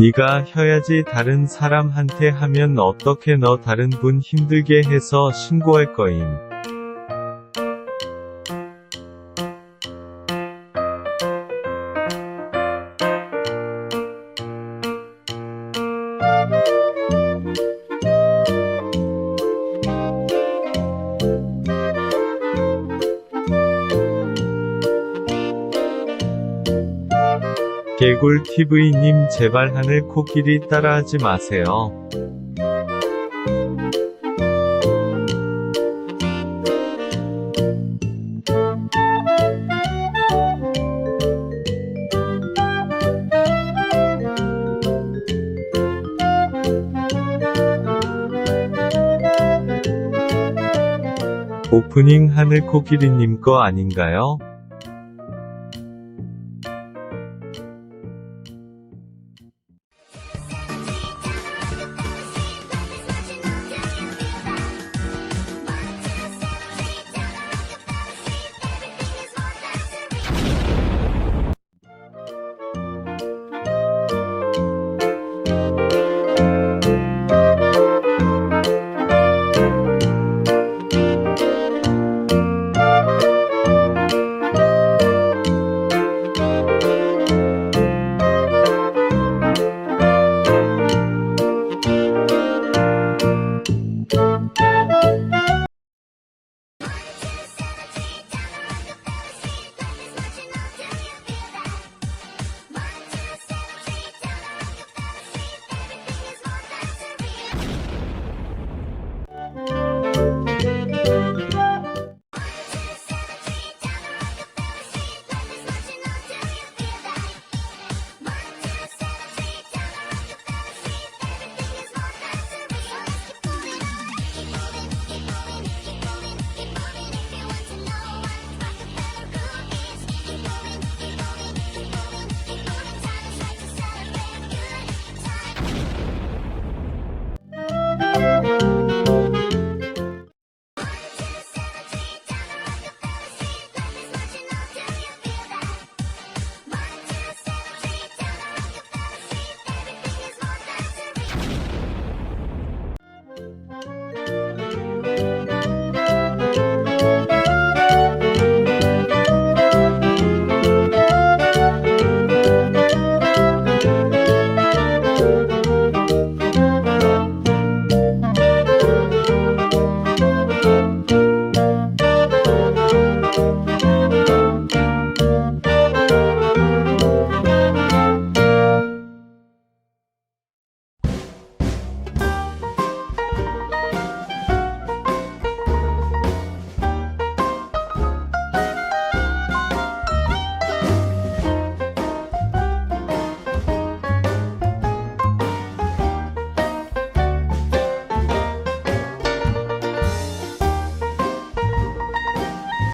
네가 혀야지 다른 사람한테 하면 어떻게 너 다른 분 힘들게 해서 신고할 거임. 개굴 TV님 제발 하늘 코끼리 따라하지 마세요. 오프닝 하늘 코끼리님 거 아닌가요?